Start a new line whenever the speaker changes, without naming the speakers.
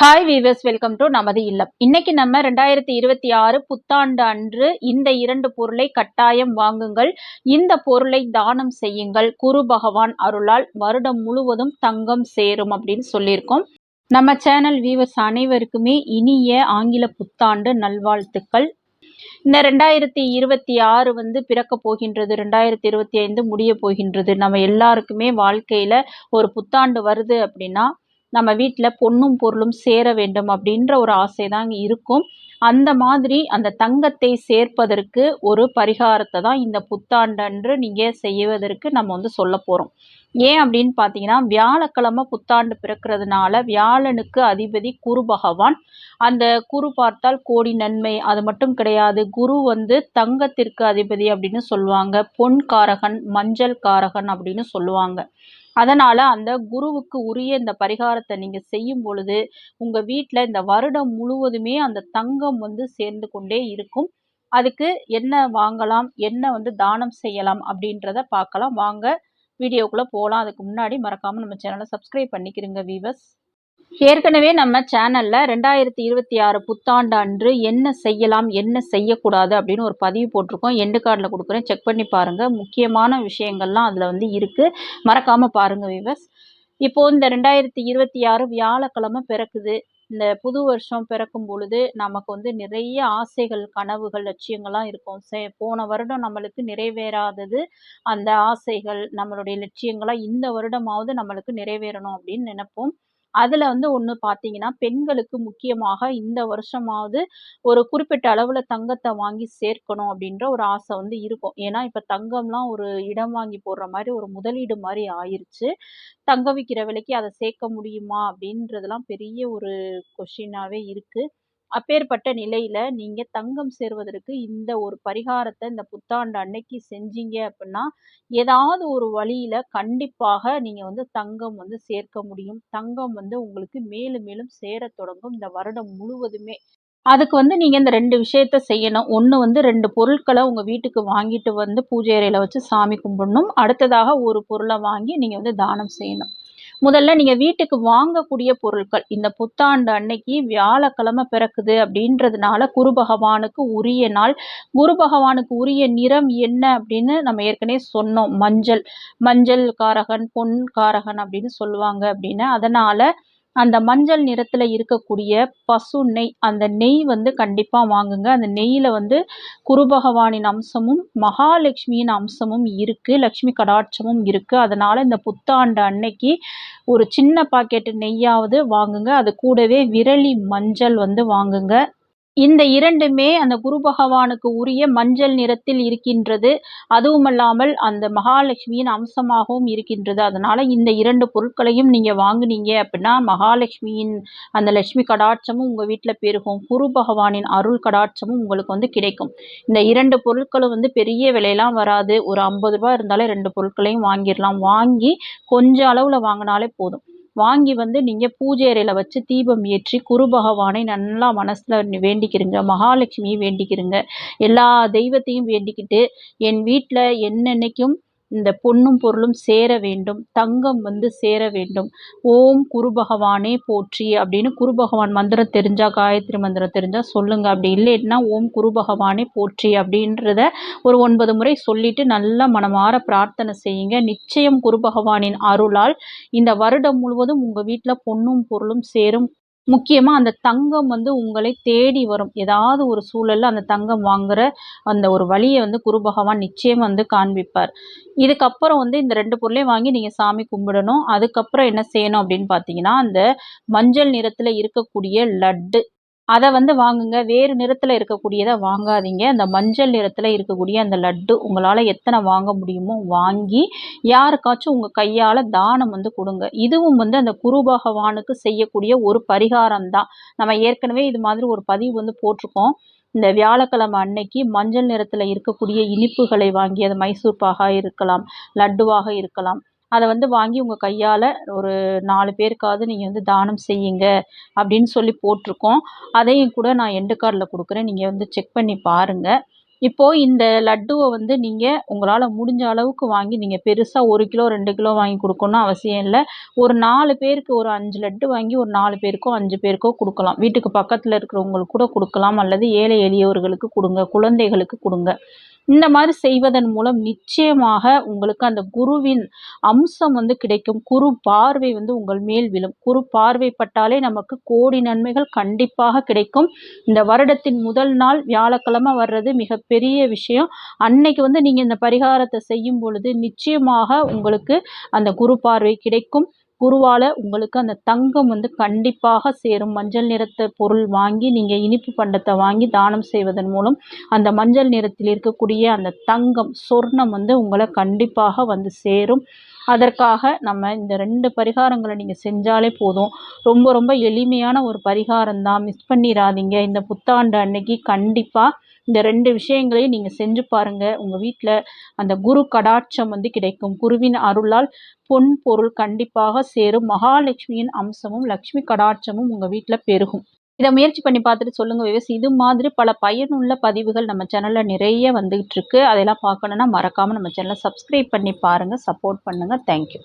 Hi viewers welcome to நமது இல்லம். இன்னைக்கு நம்ம ரெண்டாயிரத்தி இருபத்தி ஆறு புத்தாண்டு அன்று இந்த இரண்டு பொருளை கட்டாயம் வாங்குங்கள். இந்த பொருளை தானம் செய்யுங்கள். குரு பகவான் அருளால் வருடம் முழுவதும் தங்கம் சேரும் அப்படின்னு சொல்லியிருக்கோம். நம்ம சேனல் வீவர்ஸ் அனைவருக்குமே இனிய ஆங்கில புத்தாண்டு நல்வாழ்த்துக்கள். இந்த ரெண்டாயிரத்தி இருபத்தி ஆறு வந்து பிறக்க போகின்றது ரெண்டாயிரத்தி இருபத்தி ஐந்து முடிய போகின்றது. நம்ம எல்லாருக்குமே வாழ்க்கையில ஒரு புத்தாண்டு வருது அப்படின்னா நம்ம வீட்டில் பொண்ணும் பொருளும் சேர வேண்டும் அப்படின்ற ஒரு ஆசை தான் இருக்கும். அந்த மாதிரி அந்த தங்கத்தை சேர்ப்பதற்கு ஒரு பரிகாரத்தை தான் இந்த புத்தாண்டன்று நீங்கள் செய்வதற்கு நம்ம வந்து சொல்ல போகிறோம் ஏன் அப்படின்னு பார்த்தீங்கன்னா வியாழக்கிழமை புத்தாண்டு பிறக்கிறதுனால வியாழனுக்கு அதிபதி குரு பகவான். அந்த குரு பார்த்தால் கோடி நன்மை அது மட்டும் கிடையாது குரு வந்து தங்கத்திற்கு அதிபதி அப்படின்னு சொல்லுவாங்க பொன் காரகன் மஞ்சள் காரகன் அப்படின்னு சொல்லுவாங்க. அதனால் அந்த குருவுக்கு உரிய இந்த பரிகாரத்தை நீங்கள் செய்யும் பொழுது உங்கள் வீட்டில் இந்த வருடம் முழுவதுமே அந்த தங்கம் வந்து சேர்ந்து கொண்டே இருக்கும். அதுக்கு என்ன வாங்கலாம் என்ன வந்து தானம் செய்யலாம் அப்படின்றத பார்க்கலாம். வாங்க வீடியோக்குள்ளே போகலாம் அதுக்கு முன்னாடி மறக்காமல் நம்ம சேனலை சப்ஸ்கிரைப் பண்ணிக்கிறீங்க வீவர்ஸ் ஏற்கனவே நம்ம சேனலில் ரெண்டாயிரத்தி இருபத்தி ஆறு புத்தாண்டு அன்று என்ன செய்யலாம் என்ன செய்யக்கூடாது அப்படின்னு ஒரு பதிவு போட்டிருக்கோம். எண்டு கார்டில் கொடுக்குறேன். செக் பண்ணி பாருங்கள் முக்கியமான விஷயங்கள்லாம் அதில் வந்து இருக்குது மறக்காமல் பாருங்கள் விவஸ் இப்போது இந்த ரெண்டாயிரத்தி இருபத்தி ஆறு வியாழக்கிழமை பிறக்குது. இந்த புது வருஷம் பிறக்கும் பொழுது நமக்கு வந்து நிறைய ஆசைகள் கனவுகள் லட்சியங்கள்லாம் இருக்கும். சே போன வருடம் நம்மளுக்கு நிறைவேறாதது. அந்த ஆசைகள் நம்மளுடைய லட்சியங்களாக இந்த வருடமாவது நம்மளுக்கு நிறைவேறணும் அப்படின்னு நினைப்போம். அதில் வந்து ஒன்று பார்த்தீங்கன்னா பெண்களுக்கு முக்கியமாக இந்த வருஷமாவது ஒரு குறிப்பிட்ட அளவில் தங்கத்தை வாங்கி சேர்க்கணும் அப்படின்ற ஒரு ஆசை வந்து இருக்கும். ஏன்னா இப்போ தங்கம்லாம் ஒரு இடம் வாங்கி போடுற மாதிரி ஒரு முதலீடு மாதிரி ஆயிருச்சு. தங்க விற்கிற விலைக்கு அதை சேர்க்க முடியுமா அப்படின்றதெல்லாம் பெரிய ஒரு கொஷினாகவே இருக்குது அப்பேற்பட்ட நிலையில நீங்க தங்கம் சேர்வதற்கு இந்த ஒரு பரிகாரத்தை இந்த புத்தாண்டு அன்னைக்கு செஞ்சீங்க அப்படின்னா ஏதாவது ஒரு வழியில கண்டிப்பாக நீங்க வந்து தங்கம் வந்து சேர்க்க முடியும். தங்கம் வந்து உங்களுக்கு மேலும் மேலும் சேர தொடங்கும் இந்த வருடம் முழுவதுமே. அதுக்கு வந்து நீங்கள் இந்த ரெண்டு விஷயத்த செய்யணும். ஒன்று வந்து ரெண்டு பொருட்களை உங்கள் வீட்டுக்கு வாங்கிட்டு வந்து பூஜை அறையில் வச்சு சாமி கும்பிடணும். அடுத்ததாக ஒரு பொருளை வாங்கி நீங்கள் வந்து தானம் செய்யணும். முதல்ல நீங்கள் வீட்டுக்கு வாங்கக்கூடிய பொருட்கள் இந்த புத்தாண்டு அன்னைக்கு வியாழக்கிழமை பிறக்குது அப்படின்றதுனால குரு பகவானுக்கு உரிய நாள். குரு பகவானுக்கு உரிய நிறம் என்ன அப்படின்னு நம்ம ஏற்கனவே சொன்னோம். மஞ்சள் மஞ்சள் காரகன் பொன் காரகன் அப்படின்னு சொல்லுவாங்க அப்படின்னு. அதனால் அந்த மஞ்சள் நிறத்தில் இருக்கக்கூடிய பசு நெய் அந்த நெய் வந்து கண்டிப்பாக வாங்குங்க. அந்த நெய்யில் வந்து குருபகவானின் அம்சமும் மகாலட்சுமியின் அம்சமும் இருக்குது லக்ஷ்மி கடாட்சமும் இருக்குது அதனால் இந்த புத்தாண்டு அன்னைக்கு ஒரு சின்ன பாக்கெட்டு நெய்யாவது வாங்குங்க. அது கூடவே விரலி மஞ்சள் வந்து வாங்குங்க. இந்த இரண்டுமே அந்த குரு பகவானுக்கு உரிய மஞ்சள் நிறத்தில் இருக்கின்றது. அதுவுமல்லாமல் அந்த மகாலட்சுமியின் அம்சமாகவும் இருக்கின்றது. அதனால் இந்த இரண்டு பொருட்களையும் நீங்கள் வாங்குனீங்க அப்படின்னா மகாலட்சுமியின் அந்த லட்சுமி கடாட்சமும் உங்கள் வீட்டில் பெருகும். குரு பகவானின் அருள் கடாட்சமும் உங்களுக்கு வந்து கிடைக்கும். இந்த இரண்டு பொருட்களும் வந்து பெரிய விலையெல்லாம் வராது. ஒரு ஐம்பது ரூபா இருந்தாலே ரெண்டு பொருட்களையும் வாங்கிடலாம். வாங்கி கொஞ்சம் அளவில் வாங்கினாலே போதும். வாங்கி வந்து நீங்கள் பூஜை அறையில் வச்சு தீபம் ஏற்றி குரு பகவானை நல்லா மனசில் வேண்டிக்கிறங்க மகாலட்சுமியை வேண்டிக்கிறங்க. எல்லா தெய்வத்தையும் வேண்டிக்கிட்டு என் வீட்டில் என்னென்னைக்கும் இந்த பொன்னும் பொருளும் சேர வேண்டும் தங்கம் வந்து சேர வேண்டும். ஓம் குரு பகவானே போற்றி அப்படின்னு குரு பகவான் மந்திரம் தெரிஞ்சா காயத்ரி மந்திரம் தெரிஞ்சா சொல்லுங்க. அப்படி இல்லைன்னா ஓம் குரு பகவானே போற்றி அப்படின்றத ஒரு ஒன்பது முறை சொல்லிட்டு நல்லா மனமாற பிரார்த்தனை செய்யுங்க. நிச்சயம் குரு பகவானின் அருளால் இந்த வருடம் முழுவதும் உங்கள் வீட்டில் பொன்னும் பொருளும் சேரும். முக்கியமாக அந்த தங்கம் வந்து உங்களை தேடி வரும். ஏதாவது ஒரு சூழலில் அந்த தங்கம் வாங்குற அந்த ஒரு வழியை வந்து குரு பகவான் நிச்சயம் வந்து காண்பிப்பார். இதுக்கப்புறம் வந்து இந்த ரெண்டு பொருளையும் வாங்கி நீங்கள் சாமி கும்பிடணும். அதுக்கப்புறம் என்ன செய்யணும் அப்படின்னு பார்த்தீங்கன்னா அந்த மஞ்சள் நிறத்தில் இருக்கக்கூடிய லட்டு அதை வந்து வாங்குங்க. வேறு நிறத்தில் இருக்கக்கூடியதை வாங்காதீங்க. அந்த மஞ்சள் நிறத்தில் இருக்கக்கூடிய அந்த லட்டு உங்களால் எத்தனை வாங்க முடியுமோ வாங்கி யாருக்காச்சும் உங்கள் கையால் தானம் வந்து கொடுங்க. இதுவும் வந்து அந்த குரு பகவானுக்கு செய்யக்கூடிய ஒரு பரிகாரம் தான் நம்ம ஏற்கனவே இது மாதிரி ஒரு பதிவு வந்து போட்டிருக்கோம். இந்த வியாழக்கிழமை அன்னைக்கு மஞ்சள் நிறத்தில் இருக்கக்கூடிய இனிப்புகளை வாங்கி அது மைசூர் பாகா இருக்கலாம் லட்டுவாக இருக்கலாம். அதை வந்து வாங்கி உங்கள் கையால் ஒரு நாலு பேருக்காவது நீங்கள் வந்து தானம் செய்யுங்க அப்படின்னு சொல்லி போட்டிருக்கோம். அதையும் கூட நான் எண்டு கார்டில் கொடுக்குறேன். நீங்கள் வந்து செக் பண்ணி பாருங்கள் இப்போது இந்த லட்டுவை வந்து நீங்கள் உங்களால் முடிஞ்ச அளவுக்கு வாங்கி நீங்கள் பெருசாக ஒரு கிலோ ரெண்டு கிலோ வாங்கி கொடுக்கணும்னு அவசியம் இல்லை. ஒரு நாலு பேருக்கு ஒரு அஞ்சு லட்டு வாங்கி ஒரு நாலு பேருக்கோ அஞ்சு பேருக்கோ கொடுக்கலாம். வீட்டுக்கு பக்கத்தில் இருக்கிறவங்களுக்கு கூட கொடுக்கலாம். அல்லது ஏழை எளியவர்களுக்கு கொடுங்க. குழந்தைகளுக்கு கொடுங்க. இந்த மாதிரி செய்வதன் மூலம் நிச்சயமாக உங்களுக்கு அந்த குருவின் அம்சம் வந்து கிடைக்கும். குரு பார்வை வந்து உங்கள் மேல் விழும். குரு பார்வைப்பட்டாலே நமக்கு கோடி நன்மைகள் கண்டிப்பாக கிடைக்கும். இந்த வருடத்தின் முதல் நாள் வியாழக்கிழமை வர்றது மிகப்பெரிய விஷயம். அன்னைக்கு வந்து நீங்கள் இந்த பரிகாரத்தை செய்யும் பொழுது நிச்சயமாக உங்களுக்கு அந்த குரு பார்வை கிடைக்கும். குருவால் உங்களுக்கு அந்த தங்கம் வந்து கண்டிப்பாக சேரும். மஞ்சள் நிறத்த பொருள் வாங்கி நீங்கள் இனிப்பு பண்டத்தை வாங்கி தானம் செய்வதன் மூலம் அந்த மஞ்சள் நிறத்தில் இருக்கக்கூடிய அந்த தங்கம் சொர்ணம் வந்து உங்களை கண்டிப்பாக வந்து சேரும். அதற்காக நம்ம இந்த ரெண்டு பரிகாரங்களை நீங்கள் செஞ்சாலே போதும். ரொம்ப ரொம்ப எளிமையான ஒரு பரிகாரம் தான் மிஸ் பண்ணிடாதீங்க இந்த புத்தாண்டு அன்னைக்கு கண்டிப்பாக இந்த ரெண்டு விஷயங்களையும் நீங்கள் செஞ்சு பாருங்கள் உங்கள் வீட்டில் அந்த குரு கடாட்சம் வந்து கிடைக்கும். குருவின் அருளால் பொன் பொருள் கண்டிப்பாக சேரும். மகாலட்சுமியின் அம்சமும் லக்ஷ்மி கடாட்சமும் உங்கள் வீட்டில் பெருகும். இதை முயற்சி பண்ணி பார்த்துட்டு சொல்லுங்கள் விவஸ். இது மாதிரி பல பயனுள்ள பதிவுகள் நம்ம சேனலில் நிறைய வந்துகிட்டு இருக்கு. அதெல்லாம் பார்க்கணுன்னா மறக்காமல் நம்ம சேனலை சப்ஸ்கிரைப் பண்ணி பாருங்கள் சப்போர்ட் பண்ணுங்கள் தேங்க்யூ